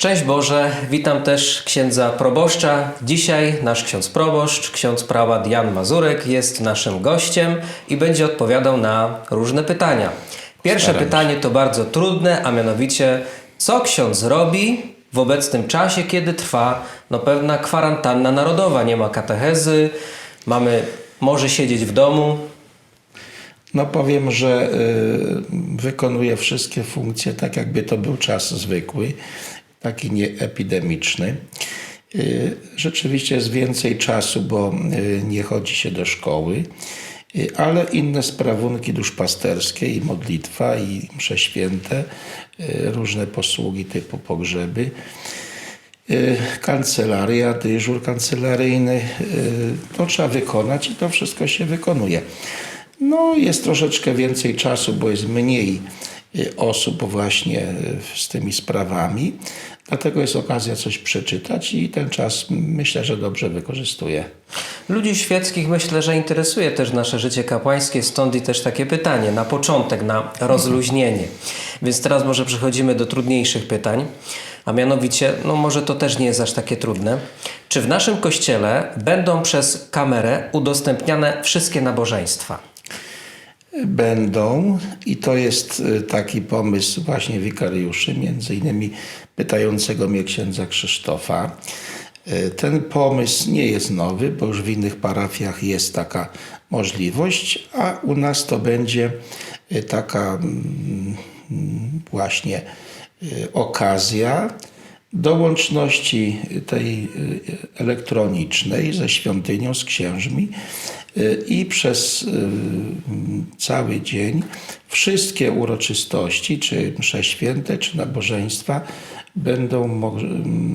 Szczęść Boże, witam też księdza proboszcza. Dzisiaj nasz ksiądz proboszcz, ksiądz prałat Jan Mazurek jest naszym gościem i będzie odpowiadał na różne pytania. Pierwsze Staram pytanie to bardzo trudne, a mianowicie co ksiądz robi w obecnym czasie, kiedy trwa no, pewna kwarantanna narodowa, nie ma katechezy, mamy, może siedzieć w domu. No powiem, że y, wykonuje wszystkie funkcje tak, jakby to był czas zwykły, taki nieepidemiczny. Y, rzeczywiście jest więcej czasu, bo y, nie chodzi się do szkoły, y, ale inne sprawunki duszpasterskie i modlitwa i msze święte, różne posługi typu pogrzeby. Kancelaria, dyżur kancelaryjny, to trzeba wykonać i to wszystko się wykonuje. No jest troszeczkę więcej czasu, bo jest mniej osób właśnie y, z tymi sprawami, dlatego jest okazja coś przeczytać i ten czas myślę, że dobrze wykorzystuję. Ludzi świeckich myślę, że interesuje też nasze życie kapłańskie, stąd i też takie pytanie na początek, na rozluźnienie. Więc teraz może przechodzimy do trudniejszych pytań, a mianowicie, no może to też nie jest aż takie trudne. Czy w naszym kościele będą przez kamerę udostępniane wszystkie nabożeństwa? Będą i to jest y, taki pomysł właśnie wikariuszy, między innymi pytającego mnie księdza Krzysztofa. Y, Ten pomysł nie jest nowy, bo już w innych parafiach jest taka możliwość, a u nas to będzie y, taka mm, właśnie okazja do łączności tej elektronicznej ze świątynią, z księżmi i przez y, cały dzień wszystkie uroczystości, czy msze święte, czy nabożeństwa będą mo-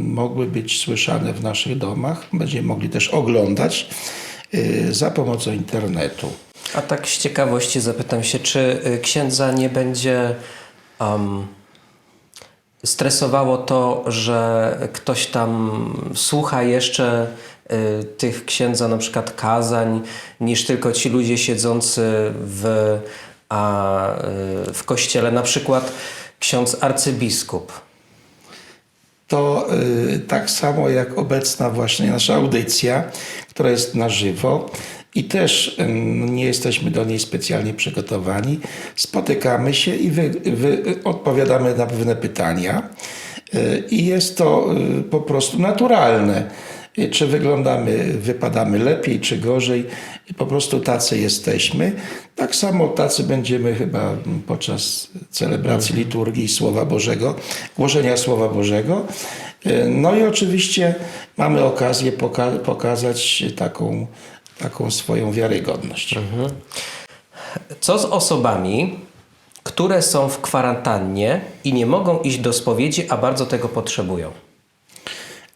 mogły być słyszane w naszych domach. Będziemy mogli też oglądać y, za pomocą internetu. A tak z ciekawości zapytam się, czy y, księdza nie będzie um, stresowało to, że ktoś tam słucha jeszcze y, tych księdza na przykład kazań, niż tylko ci ludzie siedzący w, a, y, w kościele, na przykład ksiądz arcybiskup. to y, tak samo jak obecna właśnie nasza audycja, która jest na żywo i też nie jesteśmy do niej specjalnie przygotowani. Spotykamy się i wy, wy, odpowiadamy na pewne pytania y, i jest to y, po prostu naturalne. Y, Czy wyglądamy, wypadamy lepiej, czy gorzej, po prostu tacy jesteśmy. Tak samo tacy będziemy chyba podczas celebracji liturgii Słowa Bożego, głoszenia Słowa Bożego. No i oczywiście mamy okazję poka- pokazać taką, taką swoją wiarygodność. Co z osobami, które są w kwarantannie i nie mogą iść do spowiedzi, a bardzo tego potrzebują?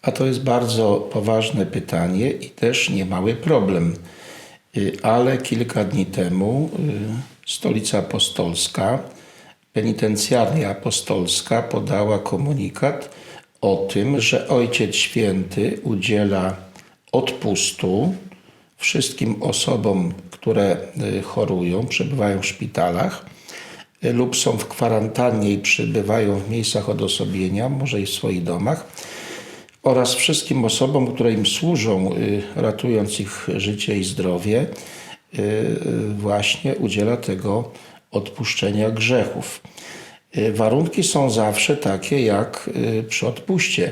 A to jest bardzo poważne pytanie i też niemały problem. Y, Ale kilka dni temu y, Stolica Apostolska, Penitencjarnia Apostolska podała komunikat o tym, że Ojciec Święty udziela odpustu wszystkim osobom, które y, chorują, przebywają w szpitalach y, lub są w kwarantannie i przybywają w miejscach odosobienia, może i w swoich domach, oraz wszystkim osobom, które im służą, y, ratując ich życie i zdrowie, właśnie udziela tego odpuszczenia grzechów. Warunki są zawsze takie jak przy odpuście,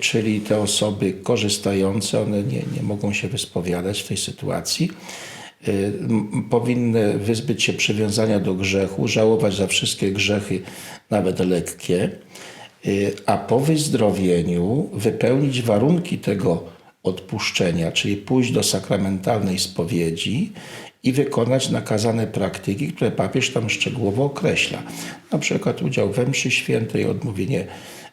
czyli te osoby korzystające, one nie, nie mogą się wyspowiadać w tej sytuacji, m- powinny wyzbyć się przywiązania do grzechu, żałować za wszystkie grzechy, nawet lekkie, y, a po wyzdrowieniu wypełnić warunki tego odpuszczenia, czyli pójść do sakramentalnej spowiedzi i wykonać nakazane praktyki, które papież tam szczegółowo określa. Na przykład udział we mszy świętej, odmówienie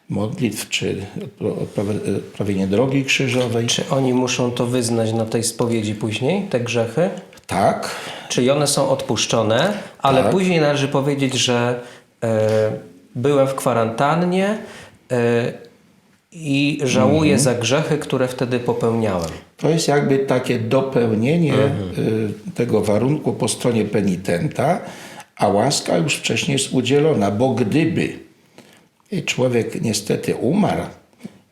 modlitw, czy odpraw- odprawienie drogi krzyżowej. Czy oni muszą to wyznać na tej spowiedzi później, te grzechy? Tak, Czyli one są odpuszczone, ale Tak. później należy powiedzieć, że e, byłem w kwarantannie e, i żałuję za grzechy, które wtedy popełniałem. To jest jakby takie dopełnienie y, tego warunku po stronie penitenta, a łaska już wcześniej jest udzielona, bo gdyby y, człowiek niestety umarł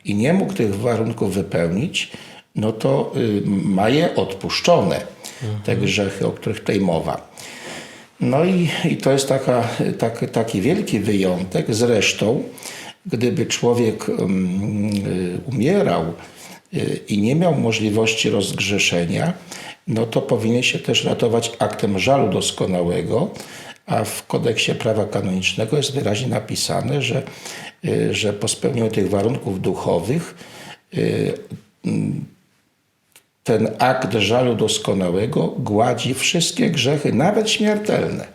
i nie mógł tych warunków wypełnić, no to y, ma je odpuszczone, te grzechy, o których tutaj mowa. No i, i to jest taka, tak, taki wielki wyjątek. Zresztą, gdyby człowiek mm, y, umierał y, i nie miał możliwości rozgrzeszenia, no to powinien się też ratować aktem żalu doskonałego, a w kodeksie prawa kanonicznego jest wyraźnie napisane, że, y, że po spełnieniu tych warunków duchowych y, ten akt żalu doskonałego gładzi wszystkie grzechy, nawet śmiertelne.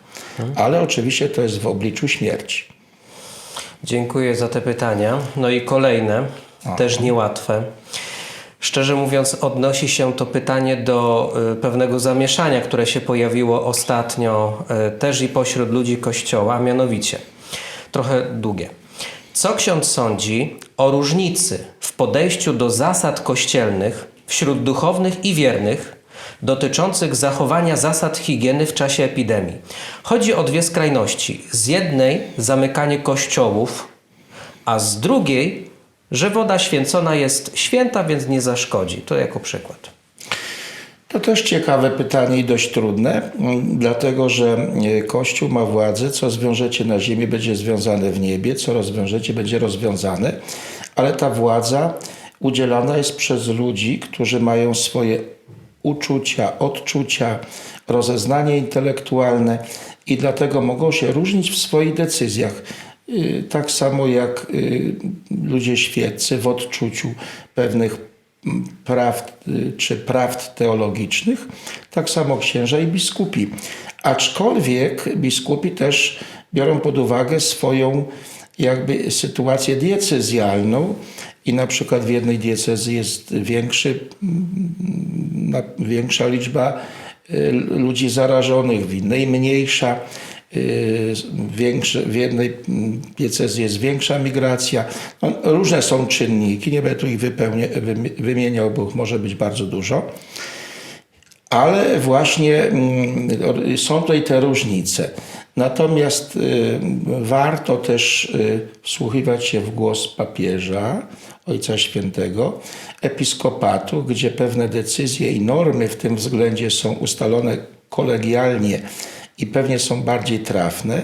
Ale oczywiście to jest w obliczu śmierci. Dziękuję za te pytania. No i kolejne, też niełatwe. Szczerze mówiąc, odnosi się to pytanie do y, pewnego zamieszania, które się pojawiło ostatnio y, też i pośród ludzi Kościoła, a mianowicie trochę długie. Co ksiądz sądzi o różnicy w podejściu do zasad kościelnych wśród duchownych i wiernych dotyczących zachowania zasad higieny w czasie epidemii? Chodzi o dwie skrajności. Z jednej zamykanie kościołów, a z drugiej, że woda święcona jest święta, więc nie zaszkodzi. To jako przykład. To też ciekawe pytanie i dość trudne, mm, dlatego że e, Kościół ma władzę, co zwiążecie na ziemi będzie związane w niebie, co rozwiążecie będzie rozwiązane, ale ta władza udzielana jest przez ludzi, którzy mają swoje uczucia, odczucia, rozeznanie intelektualne i dlatego mogą się różnić w swoich decyzjach. Y, Tak samo jak y, ludzie świeccy w odczuciu pewnych mm, prawd y, czy prawd teologicznych, tak samo księża i biskupi. Aczkolwiek biskupi też biorą pod uwagę swoją jakby sytuację diecezjalną i na przykład w jednej diecezji jest większy, mm, większa liczba ludzi zarażonych, w innej mniejsza. Y, Większy, w jednej diecezji jest większa migracja. No, różne są czynniki, nie będę tu ich wypełnie, wymi- wymieniał, bo może być bardzo dużo. Ale właśnie mm, są tutaj te różnice. Natomiast y, warto też y, wsłuchiwać się w głos papieża, Ojca Świętego, episkopatu, gdzie pewne decyzje i normy w tym względzie są ustalone kolegialnie i pewnie są bardziej trafne,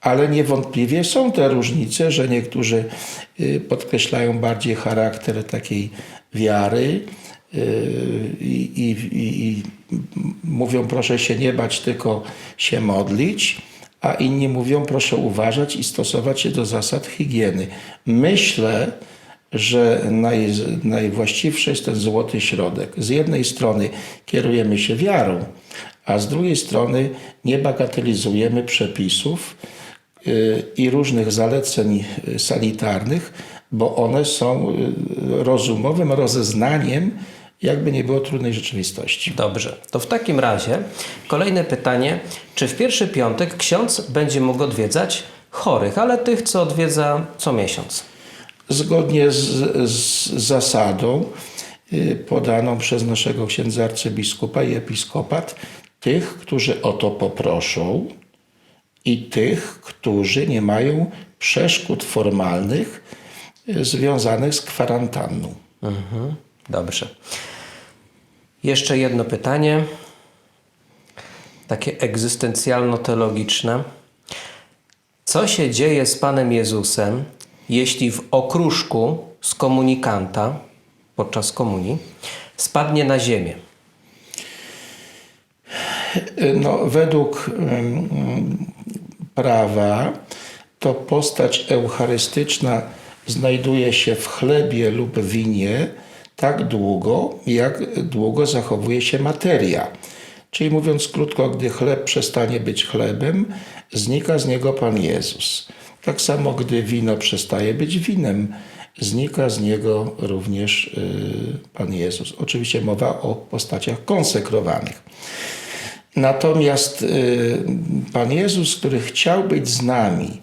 ale niewątpliwie są te różnice, że niektórzy y, podkreślają bardziej charakter takiej wiary, y, i, i, i, mówią proszę się nie bać, tylko się modlić, a inni mówią proszę uważać i stosować się do zasad higieny. Myślę, że naj, najwłaściwszy jest ten złoty środek. Z jednej strony kierujemy się wiarą, a z drugiej strony nie bagatelizujemy przepisów y, i różnych zaleceń y, sanitarnych, bo one są y, rozumowym rozeznaniem, jakby nie było trudnej rzeczywistości. Dobrze, to w takim razie kolejne pytanie. Czy w pierwszy piątek ksiądz będzie mógł odwiedzać chorych, ale tych, co odwiedza co miesiąc? Zgodnie z, z zasadą podaną przez naszego księdza arcybiskupa i episkopat, tych, którzy o to poproszą i tych, którzy nie mają przeszkód formalnych y, związanych z kwarantanną. Mhm, dobrze. Jeszcze jedno pytanie, takie egzystencjalno-teologiczne. Co się dzieje z Panem Jezusem, jeśli w okruszku z komunikanta podczas komunii spadnie na ziemię? No, według prawa to postać eucharystyczna znajduje się w chlebie lub winie tak długo, jak długo zachowuje się materia. Czyli mówiąc krótko, gdy chleb przestanie być chlebem, znika z niego Pan Jezus. Tak samo, gdy wino przestaje być winem, znika z niego również y, Pan Jezus. Oczywiście mowa o postaciach konsekrowanych. Natomiast y, Pan Jezus, który chciał być z nami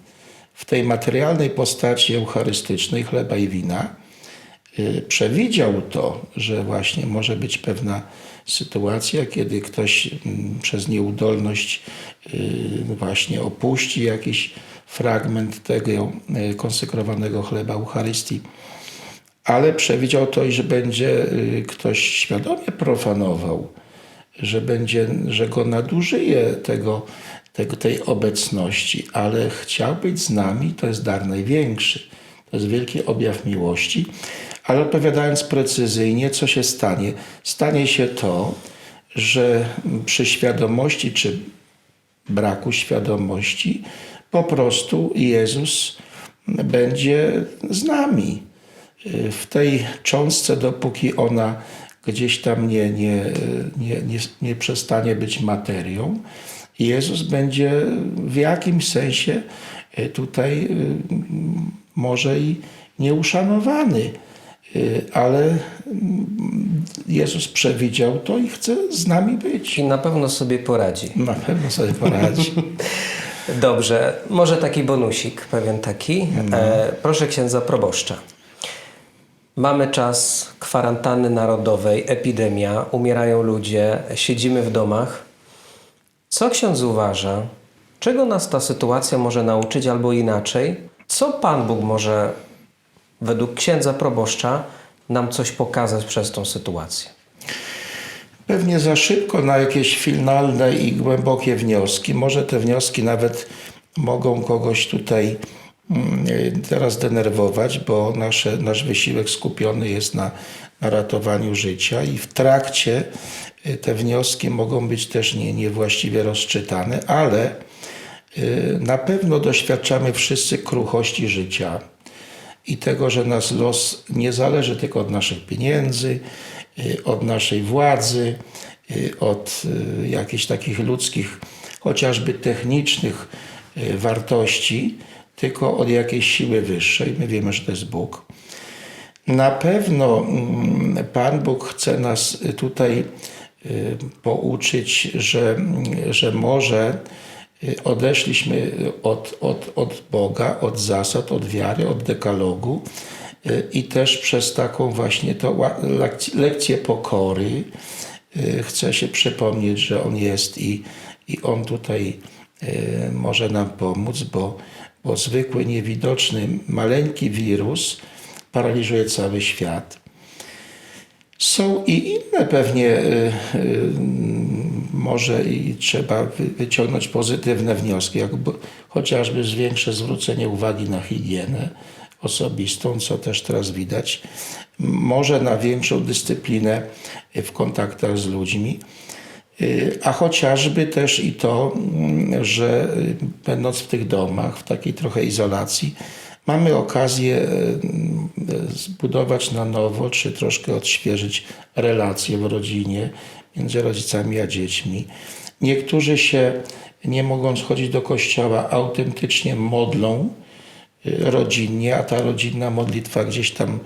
w tej materialnej postaci eucharystycznej chleba i wina, y, przewidział to, że właśnie może być pewna sytuacja, kiedy ktoś mm, przez nieudolność y, właśnie opuści jakiś fragment tego konsekrowanego chleba Eucharystii. Ale przewidział to, że będzie ktoś świadomie profanował, że, będzie, że go nadużyje tego, tego, tej obecności, ale chciał być z nami, to jest dar największy. To jest wielki objaw miłości. Ale odpowiadając precyzyjnie, co się stanie? Stanie się to, że przy świadomości czy braku świadomości po prostu Jezus będzie z nami. W tej cząstce, dopóki ona gdzieś tam nie, nie, nie, nie, nie przestanie być materią, Jezus będzie w jakimś sensie tutaj może i nieuszanowany, ale Jezus przewidział to i chce z nami być. I na pewno sobie poradzi. Na pewno sobie poradzi. Dobrze, może taki bonusik, pewien taki. E, proszę księdza proboszcza. Mamy czas kwarantanny narodowej, epidemia, umierają ludzie, siedzimy w domach. Co ksiądz uważa? Czego nas ta sytuacja może nauczyć, albo inaczej? Co Pan Bóg może, według księdza proboszcza, nam coś pokazać przez tą sytuację? Pewnie za szybko na jakieś finalne i głębokie wnioski. Może te wnioski nawet mogą kogoś tutaj teraz denerwować, bo nasze, nasz wysiłek skupiony jest na, na ratowaniu życia i w trakcie y, te wnioski mogą być też nie, niewłaściwie rozczytane, ale y, na pewno doświadczamy wszyscy kruchości życia i tego, że nasz los nie zależy tylko od naszych pieniędzy, y, od naszej władzy, od jakichś takich ludzkich, chociażby technicznych wartości, tylko od jakiejś siły wyższej. My wiemy, że to jest Bóg. Na pewno mm, Pan Bóg chce nas tutaj y, pouczyć, że, że może y, odeszliśmy od, od, od Boga, od zasad, od wiary, od dekalogu y, i też przez taką właśnie lekc- lekcję pokory y, chce się przypomnieć, że On jest i, i On tutaj y, może nam pomóc, bo, bo zwykły, niewidoczny, maleńki wirus paraliżuje cały świat. Są i inne pewnie, y, y, może i trzeba wy- wyciągnąć pozytywne wnioski, jak chociażby większe zwrócenie uwagi na higienę osobistą, co też teraz widać, może na większą dyscyplinę w kontaktach z ludźmi. Y, A chociażby też i to, że y, będąc w tych domach, w takiej trochę izolacji, mamy okazję y, zbudować na nowo, czy troszkę odświeżyć relacje w rodzinie między rodzicami a dziećmi. Niektórzy się, nie mogąc chodzić do kościoła, autentycznie modlą y, rodzinnie, a ta rodzinna modlitwa gdzieś tam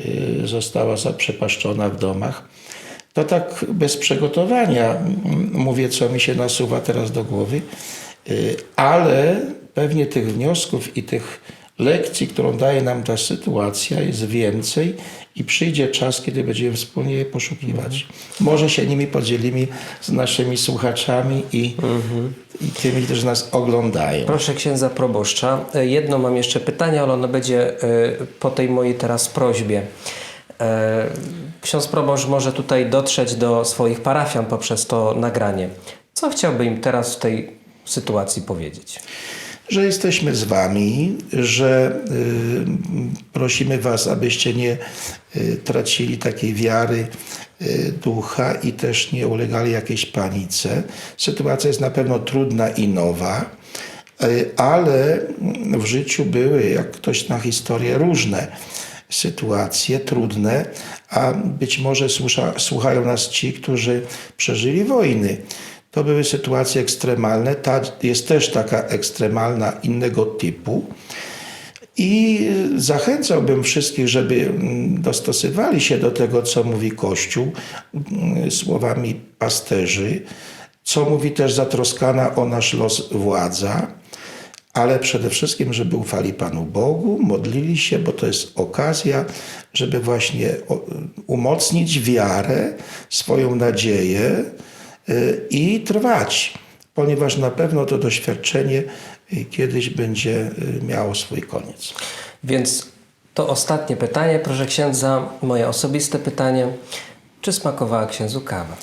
y, została zaprzepaszczona w domach. To tak bez przygotowania mówię, co mi się nasuwa teraz do głowy, y, ale pewnie tych wniosków i tych lekcji, którą daje nam ta sytuacja, jest więcej i przyjdzie czas, kiedy będziemy wspólnie je poszukiwać. Może się nimi podzielimy z naszymi słuchaczami i, i tymi, którzy nas oglądają. Proszę księdza proboszcza. E, Jedno mam jeszcze pytanie, ale ono będzie e, po tej mojej teraz prośbie. E, Ksiądz proboszcz może tutaj dotrzeć do swoich parafian poprzez to nagranie. Co chciałby im teraz w tej sytuacji powiedzieć? że jesteśmy z Wami, że y, prosimy Was, abyście nie y, tracili takiej wiary, y, ducha i też nie ulegali jakiejś panice. Sytuacja jest na pewno trudna i nowa, ale w życiu były, jak ktoś na historię, różne sytuacje trudne, a być może słucha, słuchają nas ci, którzy przeżyli wojny. To były sytuacje ekstremalne. Ta jest też taka ekstremalna innego typu. I zachęcałbym wszystkich, żeby mm, dostosowali się do tego, co mówi Kościół, mm, słowami pasterzy, co mówi też zatroskana o nasz los władza, ale przede wszystkim, żeby ufali Panu Bogu, modlili się, bo to jest okazja, żeby właśnie umocnić wiarę, swoją nadzieję y, i trwać, ponieważ na pewno to doświadczenie y, kiedyś będzie y, miało swój koniec. Więc to ostatnie pytanie, proszę księdza, moje osobiste pytanie. Czy smakowała księdzu kawa?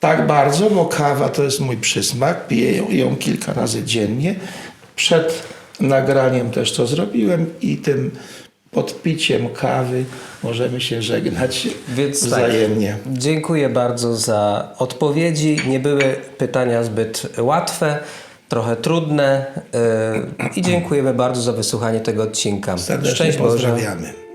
Tak bardzo, bo kawa to jest mój przysmak. Piję ją, ją kilka razy dziennie. Przed nagraniem też to zrobiłem i tym podpiciem kawy możemy się żegnać Więc tak, wzajemnie. dziękuję bardzo za odpowiedzi. Nie były pytania zbyt łatwe, trochę trudne yy, i dziękujemy bardzo za wysłuchanie tego odcinka. Serdecznie Szczęść Boże. pozdrawiamy.